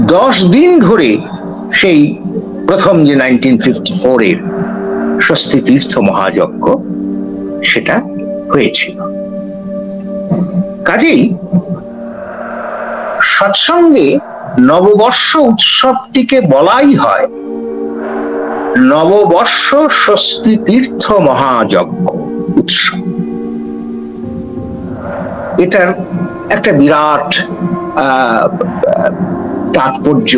দশ দিন ধরে সেই প্রথম যে নাইনটিন ফিফটি ফোরের স্বস্তি তীর্থ মহাযজ্ঞ, সেটা হয়েছিল। কাজেই সৎসঙ্গে নববর্ষ উৎসবটিকে বলাই হয় নববর্ষ স্বস্তি তীর্থ মহাযজ্ঞ উৎসব। এটার একটা বিরাট তাৎপর্য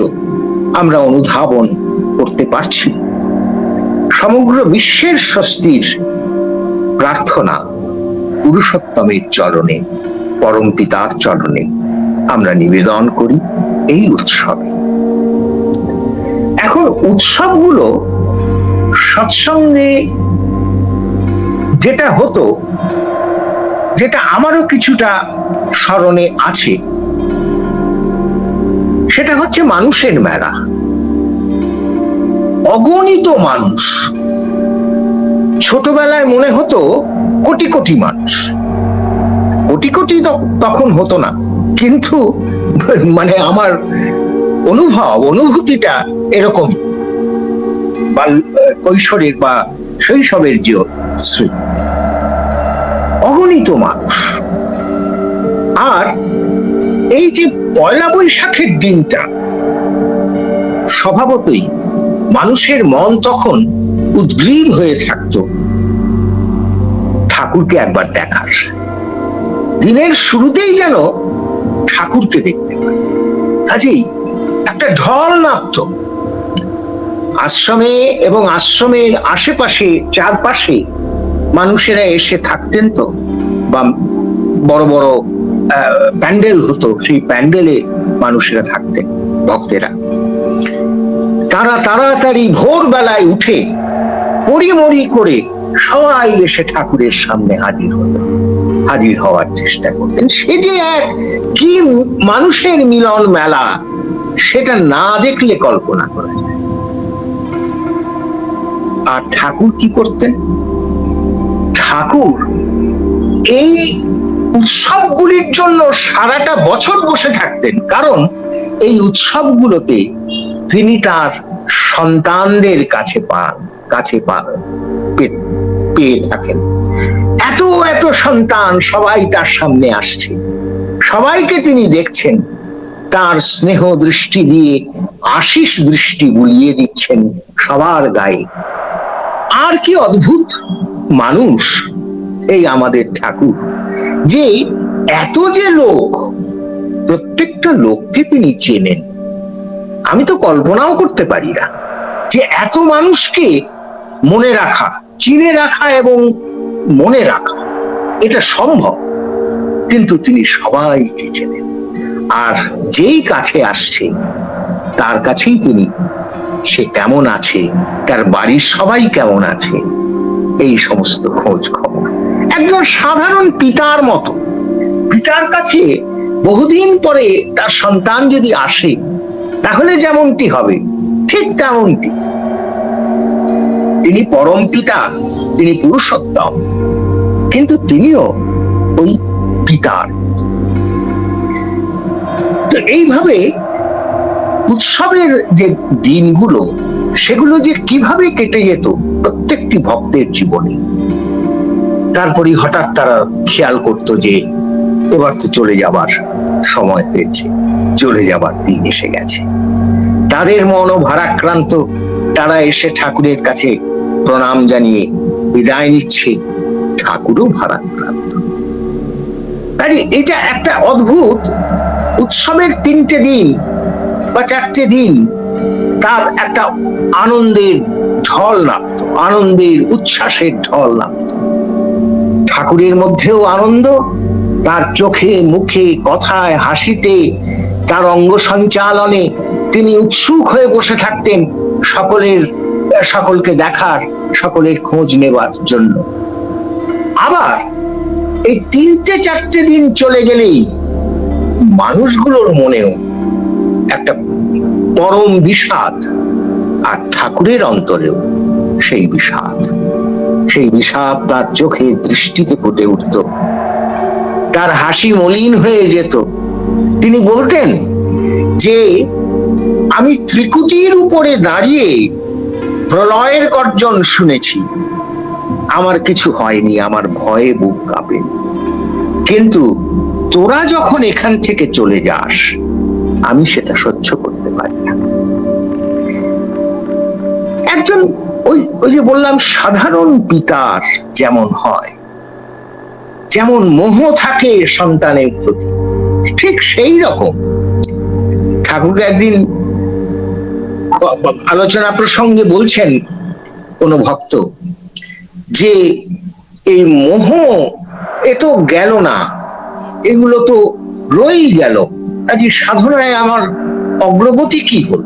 আমরা অনুধাবন করতে পারছি। সমগ্র বিশ্বের স্বস্তির প্রার্থনা পুরুষোত্তমের চরণে, পরম পিতার চরণে আমরা নিবেদন করি এই উৎসবে। এখন উৎসবগুলো সৎসঙ্গে যেটা হতো, যেটা আমারও কিছুটা স্মরণে আছে সেটা হচ্ছে মানুষের মেলা। অগণিত মানুষ। ছোটবেলায় মনে হতো কোটি কোটি মানুষ। কোটি কোটি তখন হতো না। কিন্তু মানে আমার অনুভব, অনুভূতিটা এরকম। বা কৈশোরের বা শৈশবের যে স্মৃতি। অগণিত মানুষ। আর এই যে পয়লা বৈশাখের দিনটা। স্বভাবতই মানুষের মন তখন উদ্গ্রীব হয়ে থাকতো। ঠাকুরকে একবার দেখার। দিনের শুরুতেই যেন ঠাকুরকে দেখতে পায়। কাজেই একটা ঢল নামতো আশ্রমে এবং আশ্রমের আশেপাশে, চারপাশে মানুষেরা এসে থাকতেন তো, বা বড় বড় প্যান্ডেল হতো, সেই প্যান্ডেলে মানুষেরা থাকতেন, ভক্তেরা। তারা তাড়াতাড়ি ভোরবেলায় উঠে পরিমরি করে সবাই এসে ঠাকুরের সামনে হাজির হতেন, হাজির হওয়ার চেষ্টা করতেন। সে যে এক কি মানুষের মিলন মেলা, সেটা না দেখলে কল্পনা করা যায়। আর ঠাকুর কি করতেন? ঠাকুর এই উৎসবগুলির জন্য সারাটা বছর বসে থাকতেন। কারণ এই উৎসবগুলোতে তিনি তার সন্তানদের কাছে পান কাছে পান পেয়ে থাকেন। এত এত সন্তান সবাই তার সামনে আসছে। সবাইকে তিনি দেখছেন, তার স্নেহ দৃষ্টি দিয়ে, আশিস দৃষ্টি বুলিয়ে দিচ্ছেন সবার গায়ে। আর কি অদ্ভুত মানুষ! এই আমাদের ঠাকুর। যে এত যে লোক, প্রত্যেকটা লোককে তিনি চেনেন। আমি তো কল্পনাও করতে পারি না যে এত মানুষকে মনে রাখা, চিনে রাখা এবং মনে রাখা, এটা সম্ভব। কিন্তু তিনি সবাইকে চেনেন। আর যেই কাছে আসছে, তার কাছেই তিনি। সে কেমন আছে? তার বাড়ির সবাই কেমন আছে? এই সমস্ত খোঁজ খবর। একজন সাধারণ পিতার মতো। পিতার কাছে বহুদিন পরে তার সন্তান যদি আসে, তাহলে যেমনটি হবে, ঠিক তেমনটি। তিনি পরম পিতা, তিনি পুরুষোত্তম, কিন্তু তিনিও ওই পিতার। তো এইভাবে উৎসবের যে দিনগুলো, সেগুলো যে কীভাবে কেটে যেত প্রত্যেকটি ভক্তের জীবনে তারপরে হঠাৎ তারা খেয়াল করতো যে এবার তো চলে যাবার সময় হয়েছে, চলে যাবার দিন এসে গেছে। তাদের মনও ভারাক্রান্ত। তারা এসে ঠাকুরের কাছে প্রণাম জানিয়ে বিদায় নিচ্ছে। ঠাকুরও ভারাক্রান্ত। কাজে এটা একটা অদ্ভুত উৎসবের তিনটে দিন বা চারটে দিন, তার একটা আনন্দের ঢল নামত, আনন্দের, উচ্ছ্বাসের ঢল নামত। ঠাকুরের মধ্যেও আনন্দ, তার চোখে মুখে কথায় হাসিতে, তার অঙ্গ সঞ্চালনে তিনি উৎসুক হয়ে বসে থাকতেন সকলের, সকলকে দেখার, সকলের খোঁজ নেবার জন্য। আবার এই তিনটে চারটে দিন চলে গেলেই মানুষগুলোর মনেও একটা পরম বিষাদ আর ঠাকুরের অন্তরেও সেই বিষাদ। সেই বিষাদ তার চোখে দৃষ্টিতে ফুটে উঠত। তার হাসি মলিন হয়ে যেত। তিনি বলতেন, যে আমি ত্রিকুটির উপরে দাঁড়িয়ে প্রলয়ের গর্জন শুনেছি। আমার কিছু হয়নি, আমার ভয়ে বুক কাঁপেনি কিন্তু তোরা যখন এখান থেকে চলে যাস, আমি সেটা সহ্য করতে পারি না। একজন ওই ওই যে বললাম, সাধারণ পিতার যেমন হয়, যেমন মোহ থাকে সন্তানের প্রতি, ঠিক সেই রকম। ঠাকুরকে একদিন আলোচনা প্রসঙ্গে বলছেন কোন ভক্ত যে, এই মোহ, এ তো গেল না, এগুলো তো রয়েই গেল। কাজে সাধনায় আমার অগ্রগতি কি হল?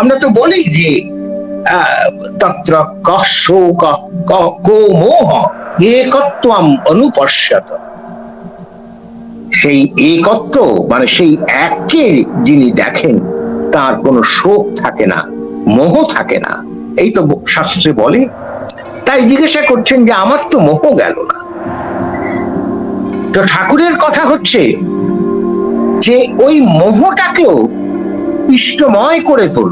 আমরা তো বলি যে তত্র কঃ শোক একত্বম অনুপশ্যত সেই একত্ব মানে সেই এককে যিনি দেখেন, তার কোনো শোক থাকে না, মোহ থাকে না। এই তো শাস্ত্রে বলে, তাই জিজ্ঞাসা করছেন যে আমার তো মোহ গেল না। তো ঠাকুরের কথা হচ্ছে যে ওই মোহটাকেও ইষ্টময় করে তোল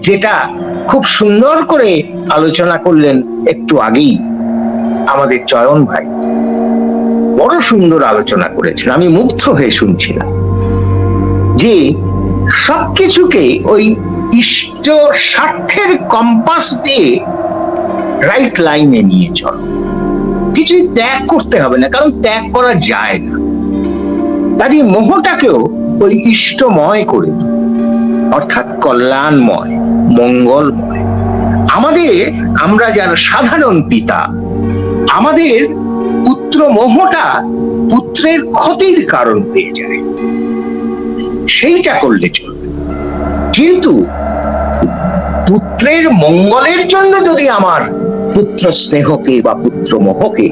যেটা খুব সুন্দর করে আলোচনা করলেন একটু আগেই আমাদের চয়ন ভাই। বড় সুন্দর আলোচনা করেছেন, আমি মুগ্ধ হয়ে শুনছিলাম যে সবকিছুকে ওই ইষ্ট স্বার্থের কম্পাস দিয়ে রাইট লাইনে নিয়ে চলো। কিছুই ত্যাগ করতে হবে না, কারণ ত্যাগ করা যায় না। কাজে মোহটাকেও ওই ইষ্টময় করে অর্থাৎ কল্যাণময়। মঙ্গলময়। আমাদের আমরা যারা সাধারণ পিতা, আমাদের পুত্র মোহটা পুত্রের ক্ষতির কারণ হয়ে যায়। সেইটা করলে চলবে। কিন্তু পুত্রের মঙ্গলের জন্য যদি আমার পুত্র স্নেহকে বা পুত্র মোহকে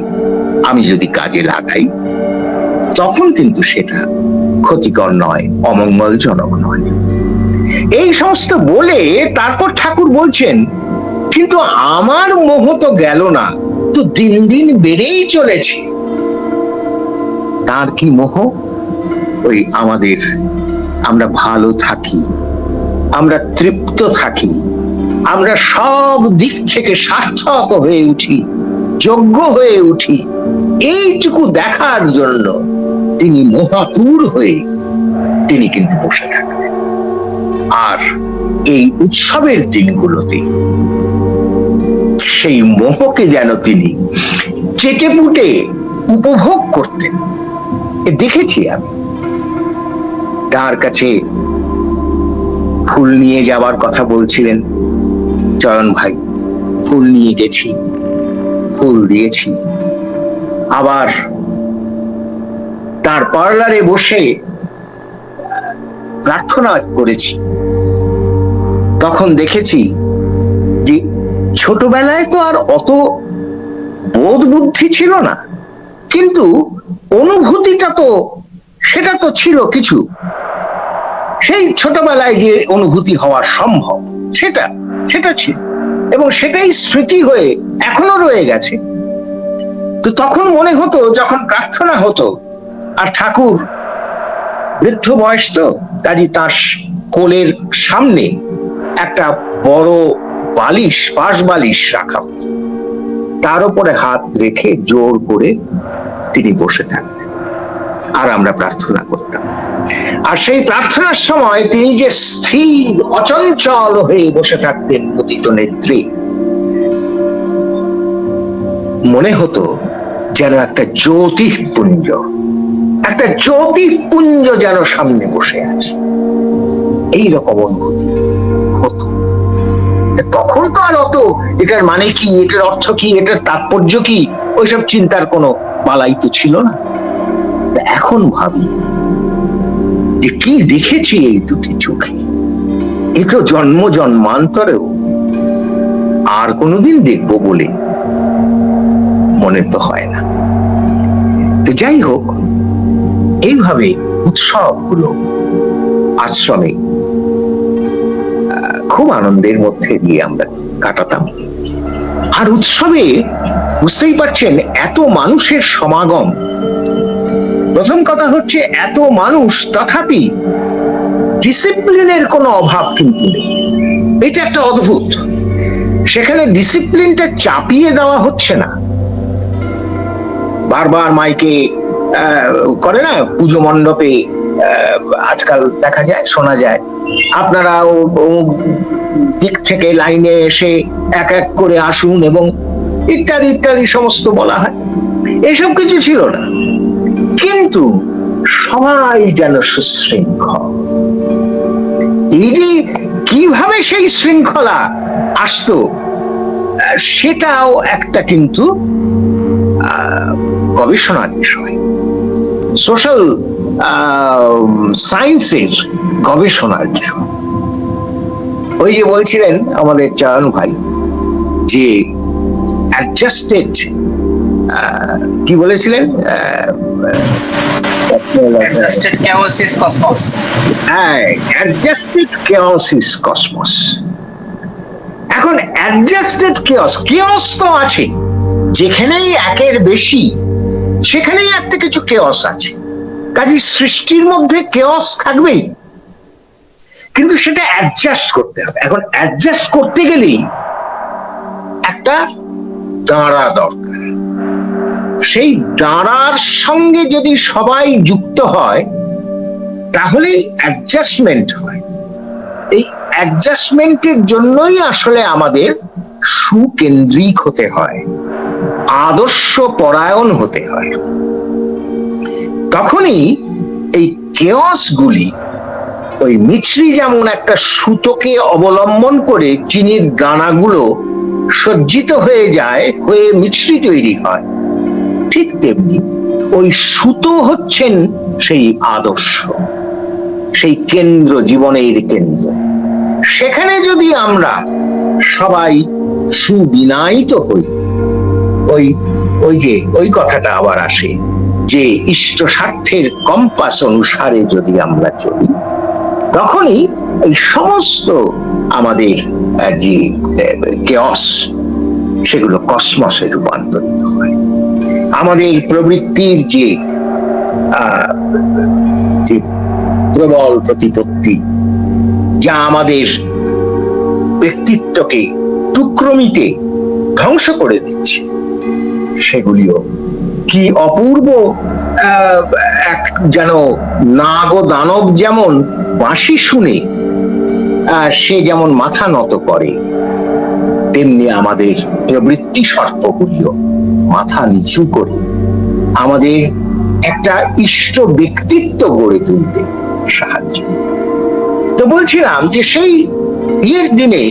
আমি যদি কাজে লাগাই, তখন কিন্তু সেটা ক্ষতিকর নয়, অমঙ্গলজনক নয়। এই সমস্ত বলে তারপর ঠাকুর বলছেন, কিন্তু আমার মোহ তো গেল না, তো দিন দিন বেড়েই চলেছে। তার কি মোহ? ওই আমাদের, আমরা ভালো থাকি, আমরা তৃপ্ত থাকি, আমরা সব দিক থেকে সার্থক হয়ে উঠি, যোগ্য হয়ে উঠি। এইটুকু দেখার জন্য তিনি মহাতুর হয়ে তিনি কিন্তু বসে থাকবেন আর এই উৎসবের দিনগুলোতে। সেই মোহকে যেন তিনি চেটে পুটে উপভোগ করতেন। দেখেছি আমি। তার কাছে ফুল নিয়ে যাওয়ার কথা বলছিলেন। চয়ন ভাই, ফুল নিয়ে গেছি। ফুল দিয়েছি। আবার তার পার্লারে বসে প্রার্থনা করেছি। তখন দেখেছি যে ছোটবেলায় তো আর অত বোধ বুদ্ধি ছিল না। কিন্তু অনুভূতিটা তো, সেটা তো ছিল কিছু। সেই ছোটবেলায় যে অনুভূতি হওয়া সম্ভব, সেটা সেটা ছিল। এবং সেটাই স্মৃতি হয়ে এখনও রয়ে গেছে। তো তখন মনে হতো, যখন প্রার্থনা হতো, আর ঠাকুর বৃদ্ধ বয়স তো, কাজী তার কোলের সামনে একটা বড় বালিশ পাশ বালিশ রাখা হতো। তার উপরে হাত রেখে জোর করে তিনি বসে থাকতেন। আর আমরা প্রার্থনা করতাম। আর সেই প্রার্থনার সময় তিনি যে স্থির, অচঞ্চল হয়ে বসে থাকতেন পতিত নেত্রী, মনে হতো যেন একটা জ্যোতিপুঞ্জ একটা জ্যোতিপুঞ্জ যেন সামনে বসে আছে। এই রকম অনুভূতি। হতো। তখন তো আর অত এটার মানে কি, এটার অর্থ কি, এটার তাৎপর্য কি, ওইসব চিন্তার কোনো বালাই তো ছিল না। এখন ভাবি যে কি দেখেছি এই দুটি চোখে? এ তো জন্ম জন্মান্তরেও আর কোনোদিন দেখব বলে মনে তো হয় না। তো যাই হোক, এইভাবে উৎসবগুলো আশ্রমে খুব আনন্দের মধ্যে দিয়ে আমরা কাটাতাম। আর উৎসবে বুঝতেই পারছেন, এত মানুষের সমাগম। প্রথম কথা হচ্ছে, এত মানুষ তথাপি ডিসিপ্লিনের কোনো অভাব কিন্তু নেই। এটা একটা অদ্ভুত। সেখানে ডিসিপ্লিনটা চাপিয়ে দেওয়া হচ্ছে না। বারবার মাইকে করে না, পুজো মণ্ডপে আজকাল দেখা যায়, শোনা যায়। আপনারা দিক থেকে লাইনে এসে এক এক করে আসুন এবং ইত্যাদি ইত্যাদি সমস্ত বলা হয়। এসব কিছু ছিল না। কিন্তু সবাই যেন সুশৃঙ্খল। এই যে কীভাবে সেই শৃঙ্খলা আসতো, সেটাও একটা কিন্তু গবেষণার বিষয়। সোশ্যাল সায়েন্সের গবেষণার বিষয় ওই যে বলছিলেন আমাদের চয়ন ভাই যে অ্যাডজাস্টেড কি বলেছিলেন? chaos is cosmos. Adjusted chaos cosmos এখন অ্যাডজাস্টেড কেওস কেওস তো আছে। যেখানেই একের বেশি সেখানেই একটা কিছু কেওস আছে। কাজে সৃষ্টির মধ্যে কেওস থাকবেই। কিন্তু সেটা অ্যাডজাস্ট করতে হবে। এখন অ্যাডজাস্ট করতে গেলেই একটা দাঁড়া দরকার। সেই দাঁড়ার সঙ্গে যদি সবাই যুক্ত হয়, তাহলেই অ্যাডজাস্টমেন্ট হয়। এই অ্যাডজাস্টমেন্টের জন্যই আসলে আমাদের সুকেন্দ্রিক হতে হয়। আদর্শ পরায়ণ হতে হয়। তখনই এই কেয়স গুলি ওই মিছরি যেমন একটা সুতোকে অবলম্বন করে চিনির দানাগুলো সজ্জিত হয়ে যায়, হয়ে মিছরি তৈরি হয়, ঠিক তেমনি ওই সুতো হচ্ছেন সেই আদর্শ, সেই কেন্দ্র, জীবনের কেন্দ্র। সেখানে যদি আমরা সবাই সুবিনায়িত হই, ওই ওই যে, ওই কথাটা আবার আসে। যে ইষ্ট স্বার্থের কম্পাস অনুসারে যদি আমরা চলি, তখনই এই সমস্ত আমাদের যে কেয়স সেগুলো কসমসে রূপান্তরিত হয়। আমাদের প্রবৃত্তির যে যে প্রবল প্রতিপত্তি, যা আমাদের ব্যক্তিত্বকে টুক্রমিতে ধ্বংস করে দিচ্ছে, সেগুলিও কি অপূর্ব? এক যেন নাগ দানব যেমন বাঁশি শুনে সে যেমন মাথা নত করে, তেমনি আমাদের প্রবৃত্তি সর্পগুলিও মাথা নিচু করে, আমাদের একটা ইষ্ট ব্যক্তিত্ব গড়ে তুলতে সাহায্য তো বলছিলাম যে সেই ইয়ের দিনে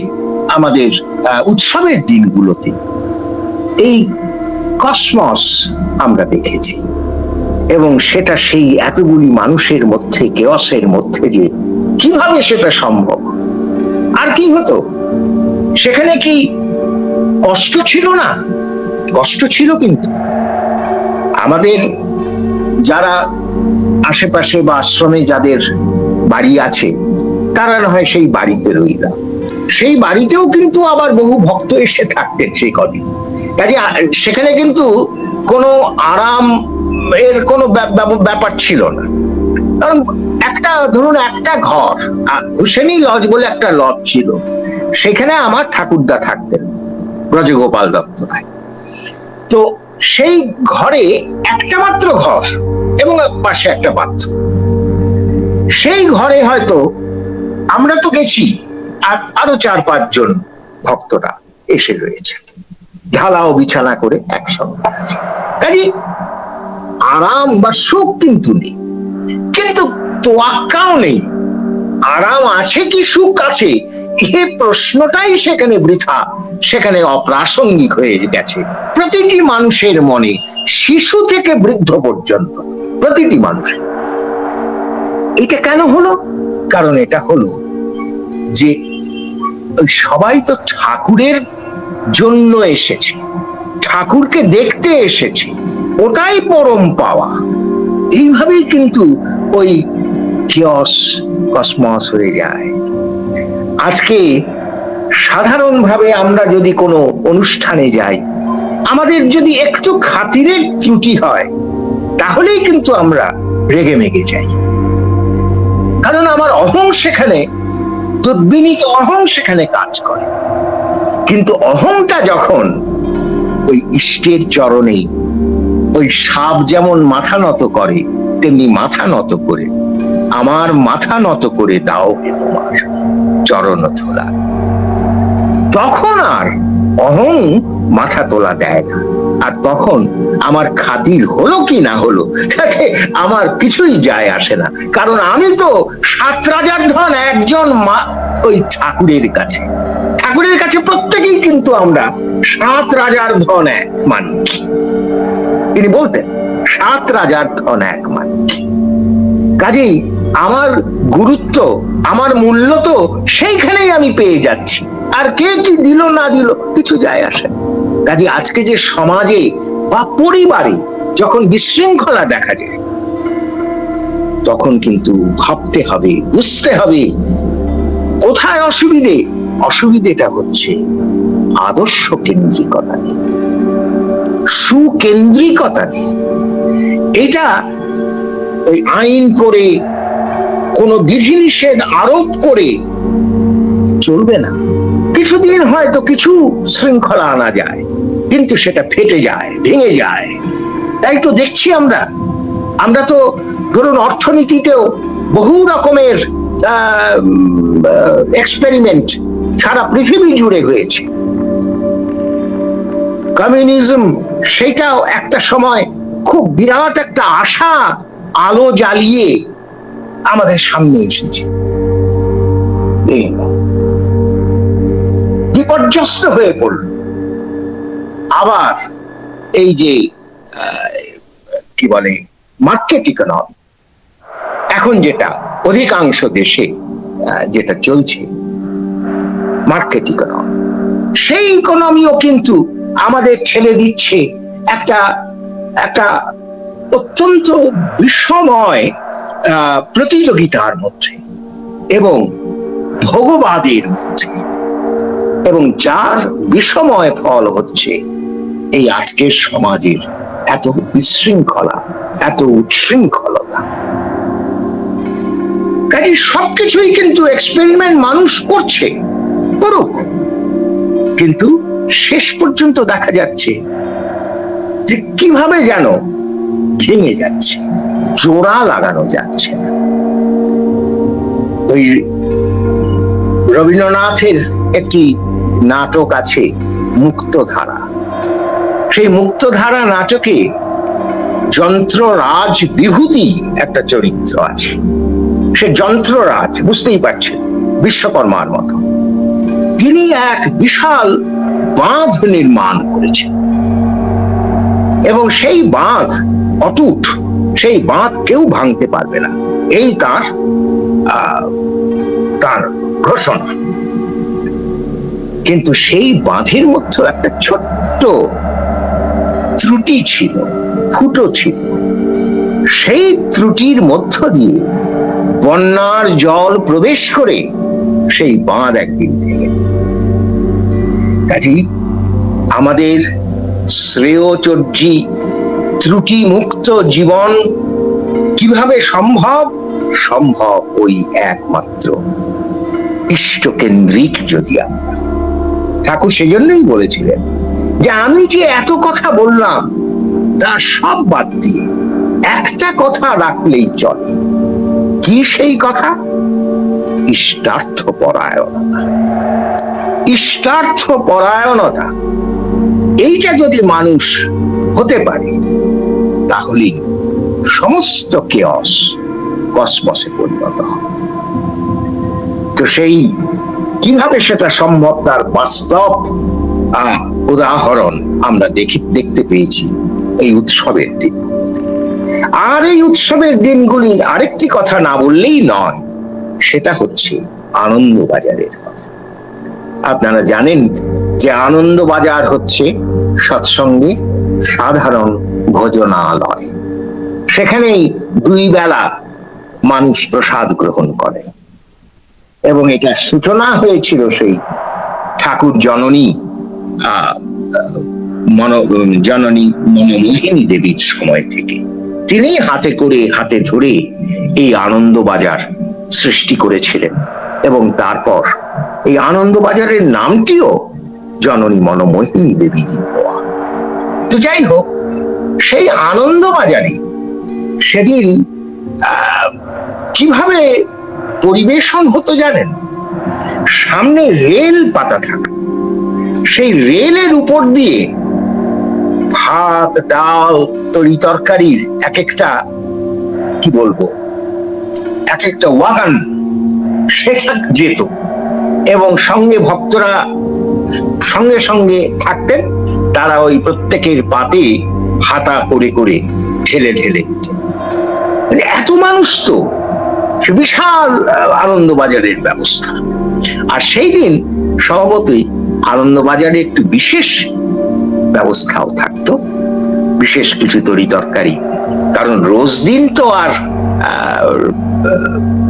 আমাদের উৎসবের দিনগুলোতে এই কসমস আমরা দেখেছি। এবং সেটা সেই এতগুলি মানুষের মধ্যে কেয়সের মধ্যে যে কীভাবে সেটা সম্ভব? আর কি হতো? সেখানে কি কষ্ট ছিল না? কষ্ট ছিল কিন্তু। আমাদের যারা আশেপাশে বা আশ্রমে যাদের বাড়ি আছে, তারা না হয় সেই বাড়িতে রইলাম সেই বাড়িতেও কিন্তু আবার বহু ভক্ত এসে থাকতেন সেই কদিন। কাজে সেখানে কিন্তু কোনো আরাম এর কোনো ব্যা- ব্যা- ব্যাপার ছিল না। কারণ একটা, ধরুন একটা ঘর হুসেনি লজ বলে একটা লজ ছিল। সেখানে আমার ঠাকুরদা থাকতেন, ব্রজগোপাল দত্ত তো সেই ঘরে একটা মাত্র ঘর এবং পাশে একটা বাথরুম। সেই ঘরে হয়তো আমরা তো গেছি, আর আরও চার পাঁচজন ভক্তরা এসে রয়েছে ঢালাও বিছানা করে একসঙ্গে কাজে আরাম বা সুখ কিন্তু নেই। কিন্তু তোয়াক্কাও নেই। আরাম আছে কি সুখ আছে? এ প্রশ্নটাই সেখানে বৃথা, সেখানে অপ্রাসঙ্গিক হয়ে গেছে। প্রতিটি মানুষের মনে শিশু থেকে বৃদ্ধ পর্যন্ত, প্রতিটি মানুষের। এটা কেন হলো? কারণ এটা হলো যে সবাই তো ঠাকুরের জন্য এসেছে। ঠাকুরকে দেখতে এসেছে। ওটাই পরম পাওয়া। এইভাবেই কিন্তু ওই কিয়স কসমস হয়ে যায়। আজকে সাধারণভাবে আমরা যদি কোনো অনুষ্ঠানে যাই, আমাদের যদি একটু খাতিরের ত্রুটি হয়, তাহলেই কিন্তু আমরা রেগে মেগে যাই। কারণ আমার অহং সেখানে, দুর্বিনীত অহং সেখানে কাজ করে। কিন্তু অহংটা যখন ওই ইষ্টের চরণে, ওই সাপ যেমন মাথা নত করে, তেমনি মাথা নত করে, আমার মাথা নত করে দাও হে তোমার চরণ তোলা। তখন আর অহং মাথা তোলা দেয় না। আর তখন আমার খাতির হলো কি না হলো, তাতে আমার কিছুই যায় আসে না। কারণ আমি তো সাত রাজার ধন, একজন মা ওই ঠাকুরের কাছে। ঠাকুরের কাছে প্রত্যেকেই কিন্তু আমরা সাত রাজার ধন এক মানি তিনি বলতেন, সাত রাজার ধন এক মানি কাজেই আমার গুরুত্ব, আমার মূল্য তো সেইখানেই আমি পেয়ে যাচ্ছি। আর কে কি দিল না দিল কিছু যায় আসে কাজে আজকে যে সমাজে বা পরিবারে যখন বিশৃঙ্খলা দেখা যায়, তখন কিন্তু ভাবতে হবে, বুঝতে হবে কোথায় অসুবিধে অসুবিধেটা হচ্ছে আদর্শ কেন্দ্রিকতা নেই সুকেন্দ্রিকতা নেই এটা ওই আইন করে, কোনো বিধিনিষেধ আরোপ করে চলবে না। কিছুদিন হয়তো কিছু শৃঙ্খলা আনা যায়, কিন্তু সেটা ফেটে যায়, ভেঙে যায়। তাই তো দেখছি আমরা। আমরা তো ধরুন অর্থনীতিতেও বহু রকমের এক্সপেরিমেন্ট সারা পৃথিবী জুড়ে হয়েছে। কমিউনিজম সেটাও একটা সময় খুব বিরাট একটা আশা, আলো জ্বালিয়ে আমাদের সামনে এসেছে। বিপর্যস্ত হয়ে পড়ল। আবার এই যে কি বলে মার্কেট ইকোনমি এখন যেটা অধিকাংশ দেশে যেটা চলছে মার্কেট ইকোনমি সেই ইকোনমিও কিন্তু আমাদের ঠেলে দিচ্ছে একটা একটা অত্যন্ত বিষময় প্রতিযোগিতার মধ্যে এবং ভোগবাদের মধ্যে। এবং যার বিষময় ফল হচ্ছে এই আজকের সমাজের এত বিশৃঙ্খলা, এত উচ্ছৃঙ্খলতা। কাজে সবকিছুই কিন্তু এক্সপেরিমেন্ট মানুষ করছে। করুক। কিন্তু শেষ পর্যন্ত দেখা যাচ্ছে যে কীভাবে যেন ভেঙে যাচ্ছে, জোড়া লাগানো যাচ্ছে না। ওই রবীন্দ্রনাথের একটি নাটক আছে, মুক্তধারা। সেই মুক্তধারা নাটকে যন্ত্ররাজ বিভূতি একটা চরিত্র আছে। সে যন্ত্ররাজ, বুঝতেই পারছেন, বিশ্বকর্মার মতো। তিনি এক বিশাল বাঁধ নির্মাণ করেছেন। এবং সেই বাঁধ অটুট, সেই বাঁধ কেউ ভাঙতে পারবে না। এই তার তার ঘোষণা। কিন্তু সেই বাঁধের মধ্যে একটা ছোট্ট ত্রুটি ছিল, ফুটো ছিল। সেই ত্রুটির মধ্য দিয়ে বন্যার জল প্রবেশ করে সেই বাঁধ একদিন ভেঙে। কাজেই আমাদের শ্রেয়চর্যী ত্রুটি মুক্ত জীবন কীভাবে সম্ভব? সম্ভব ওই একমাত্র ইষ্টকেন্দ্রিক যদি আমরা। ঠাকুর সেজন্যই বলেছিলেন যে আমি যে এত কথা বললাম, তা সব বাদ দিয়ে একটা কথা রাখলেই চলে। কি সেই কথা? ইষ্টার্থ পরায়ণতা ইষ্টার্থ পরায়ণতা এইটা যদি মানুষ হতে পারে, তাহলে সমস্ত কেয়স কসমসে পরিণত হবে। তো সেই কীভাবে সেটা সম্ভব, তার বাস্তব উদাহরণ আমরা দেখি, দেখতে পেয়েছি এই উৎসবের দিন। আর এই উৎসবের দিনগুলির আরেকটি কথা না বললেই নয়, সেটা হচ্ছে আনন্দ বাজারের কথা। আপনারা জানেন যে আনন্দ বাজার হচ্ছে সৎসঙ্গে সাধারণ ভোজনালয়। সেখানেই দুই বেলা মানুষ প্রসাদ গ্রহণ করে। এবং এটা সূচনা হয়েছিল সেই ঠাকুর জননী মন, জননী মনমোহিনী দেবীর সময় থেকে। তিনি হাতে করে, হাতে ধরে এই আনন্দ বাজার সৃষ্টি করেছিলেন। এবং তারপর এই আনন্দবাজারের নামটিও জননী মনোমোহিনী দেওয়া তো যাই হোক, সেই আনন্দবাজারে সেদিন কীভাবে পরিবেশন হতো জানেন? সামনে রেল পাতা থাকে সেই রেলের উপর দিয়ে ভাত, ডাল, তরি তরকারির এক একটা কি বলব এক একটা ওয়াগান সেটা যেত। এবং সঙ্গে ভক্তরা সঙ্গে সঙ্গে থাকতেন, তারা ওই প্রত্যেকের পাতে হাতা করে করে ঠেলে ঠেলে মানে এত মানুষ তো বিশাল আনন্দবাজারের ব্যবস্থা। আর সেই দিন স্বভাবতই আনন্দবাজারে একটু বিশেষ ব্যবস্থাও থাকতো, বিশেষ কিছু তরি তরকারি। কারণ রোজ দিন তো আর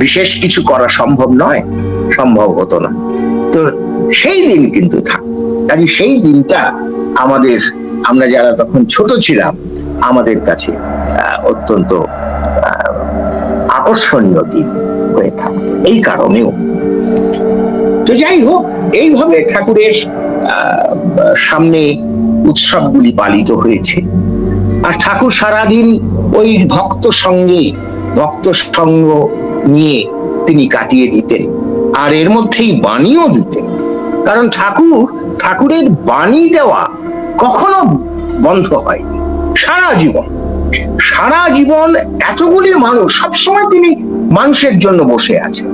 বিশেষ কিছু করা সম্ভব নয়, সম্ভব হতো না। তো সেই দিন কিন্তু থাকতো কাজে সেই দিনটা আমাদের, আমরা যারা তখন ছোট ছিলাম, আমাদের কাছে অত্যন্ত আকর্ষণীয় দিন হয়ে থাকতো এই কারণেও। তো যাই হোক, এইভাবে ঠাকুরের সামনে উৎসবগুলি পালিত হয়েছে। আর ঠাকুর সারাদিন ওই ভক্ত সঙ্গে ভক্ত সঙ্গ নিয়ে তিনি কাটিয়ে দিতেন আর এর মধ্যেই বাণীও দিতেন। কারণ ঠাকুর, ঠাকুরের বাণী দেওয়া কখনো বন্ধ হয়নি। সারা জীবন সারা জীবন এতগুলি মানুষ, সবসময় তিনি মানুষের জন্য বসে আছেন।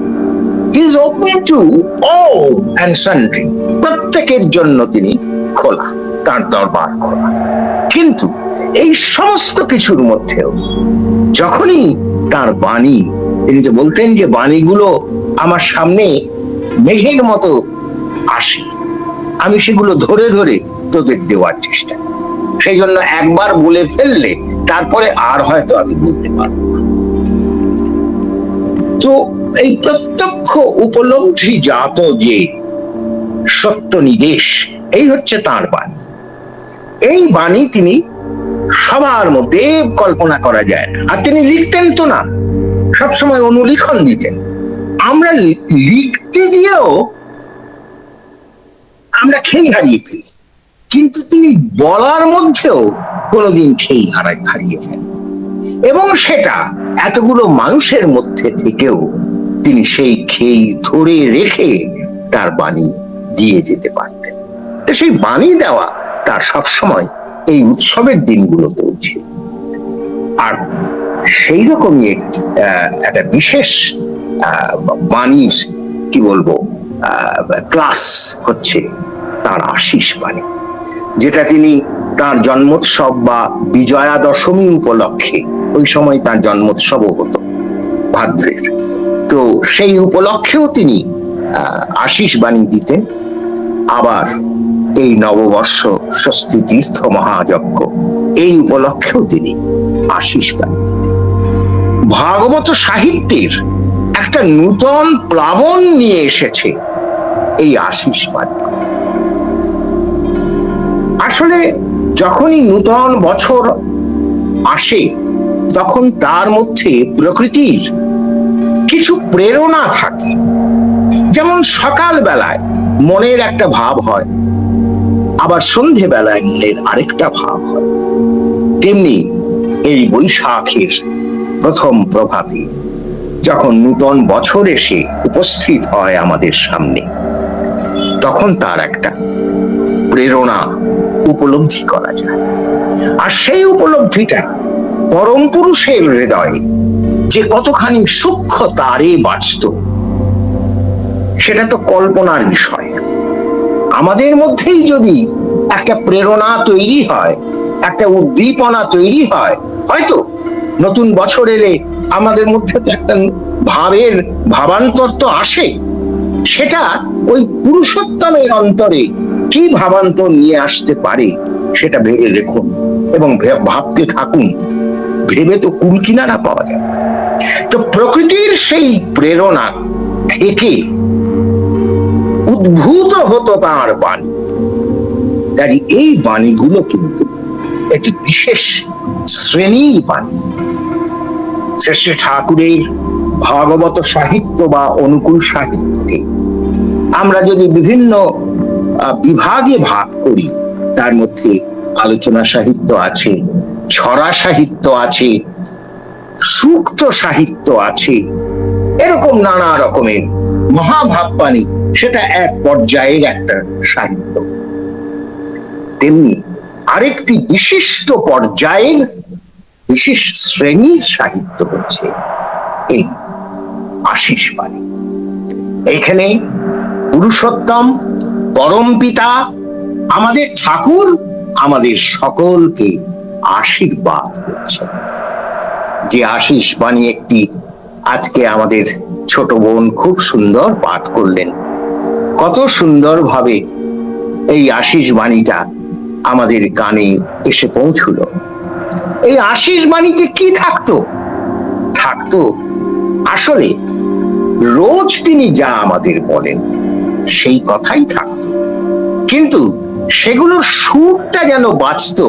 Is open to all and sundry প্রত্যেকের জন্য তিনি খোলা, তার দরবার খোলা। কিন্তু এই সমস্ত কিছুর মধ্যেও যখনই তার বাণী। তিনি যে বলতেন যে বাণীগুলো আমার সামনে মেঘের মতো আসে, আমি সেগুলো ধরে ধরে তোদের দেওয়ার চেষ্টা সেই জন্য একবার বলে ফেললে তারপরে আর হয়তো আমি বলতে পারব। তো এই প্রত্যক্ষ উপলব্ধি জাত যে সত্য নিদেশ এই হচ্ছে তার বাণী। এই বাণী তিনি সবার মধ্যে কল্পনা করা যায়। আর তিনি লিখতেন তো না। সবসময় অনুলিখন দিতেন। আমরা লিখতে গিয়েও আমরা খেই হারিয়ে ফেলি। কিন্তু তিনি বলার মধ্যেও কোনোদিন খেই হারিয়ে ফেলেন এবং সেটা এতগুলো মানুষের মধ্যে থেকেও তিনি সেই খেই ধরে রেখে তার বাণী দিয়ে যেতে পারতেন। সেই বাণী দেওয়া তার সবসময় এই উৎসবের দিনগুলোতেও ছিল আর সেই রকমই একটি বিশেষ বাণীর কি বলব ক্লাস হচ্ছে তার আশিস বাণী, যেটা তিনি তার জন্মোৎসব বা বিজয়া দশমী উপলক্ষে, ওই সময় তার জন্মোৎসবও হতো ভাদ্রের। তো সেই উপলক্ষেও তিনি আশিস বাণী দিতেন। আবার এই নববর্ষ স্বস্তি তীর্থ মহাযজ্ঞ। এই উপলক্ষেও তিনি আশিস দিতেন ভাগবত সাহিত্যের একটা নূতন প্লাবন নিয়ে এসেছে এই আশিস আসলে যখনই নূতন বছর আসে, তখন তার মধ্যে প্রকৃতির কিছু প্রেরণা থাকে। যেমন সকাল বেলায় মনের একটা ভাব হয়। আবার সন্ধে বেলায় মনের আরেকটা ভাব হয়। তেমনি এই বৈশাখের প্রথম প্রভাতে যখন নূতন বছর এসে উপস্থিত হয় আমাদের সামনে, তখন তার একটা প্রেরণা উপলব্ধি করা যায়। আর সেই উপলব্ধিটা পরম পুরুষের হৃদয়ে যে কতখানি সূক্ষ্ম তারে বাঁচত সেটা তো কল্পনার বিষয়। আমাদের মধ্যেই যদি একটা প্রেরণা তৈরি হয়, একটা উদ্দীপনা তৈরি হয়, হয়তো নতুন বছর এলে আমাদের মধ্যে তো একটা ভাবের ভাবান্তর তো আসে সেটা ওই পুরুষোত্তমের অন্তরে কি ভাবান্তর নিয়ে আসতে পারে সেটা ভেবে দেখুন এবং ভাবতে থাকুন। ভেবে তো কুল কিনারা পাওয়া যায় তো প্রকৃতির সেই প্রেরণা থেকে উদ্ভূত হতো তার বাণী। কাজে এই বাণীগুলো কিন্তু একটি বিশেষ শ্রেণির বাণী। শ্রী শ্রী ঠাকুরের ভাগবত সাহিত্য বা অনুকূল সাহিত্যকে আমরা যদি বিভিন্ন বিভাগে ভাগ করি, তার মধ্যে আলোচনা সাহিত্য আছে, ছড়া সাহিত্য আছে, সূক্ত সাহিত্য আছে, এরকম নানা রকমের মহাভাববাণী সেটা এক পর্যায়ের একটা সাহিত্য। তেমনি আরেকটি বিশিষ্ট পর্যায়ের বিশেষ শ্রেণির সাহিত্য হচ্ছে এই আশিস বাণী। এখানে পুরুষোত্তম, পরম পিতা, আমাদের ঠাকুর, আমাদের সকলকে আশীর্বাদ করছেন। যে আশিস বাণী একটি আজকে আমাদের ছোট বোন খুব সুন্দর পাঠ করলেন কত সুন্দরভাবে এই আশিস বাণীটা আমাদের কানে এসে পৌঁছলো। এই আশিস বাণীতে কি থাকতো? থাকতো আসলে রোজ তিনি যা আমাদের বলেন, সেই কথাই থাকতো। কিন্তু সেগুলোর সুরটা যেন বাঁচত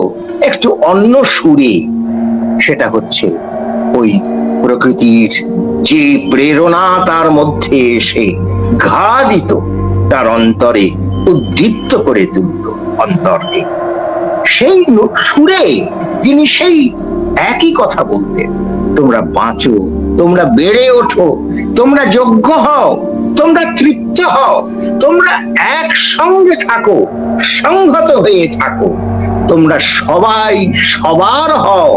একটু অন্য সুরে, সেটা হচ্ছে ওই প্রকৃতির যে প্রেরণা তার মধ্যে এসে ঘা দিত। তার অন্তরে উদ্দীপ্ত করে তুলত অন্তরকে। সেই সুরে তিনি সেই একই কথা বলতেন তোমরা বাঁচো, তোমরা বেড়ে ওঠো, তোমরা যোগ্য হও, তোমরা তৃপ্ত হও, তোমরা একসঙ্গে থাকো, সংহত হয়ে থাকো, তোমরা সবাই সবার হও।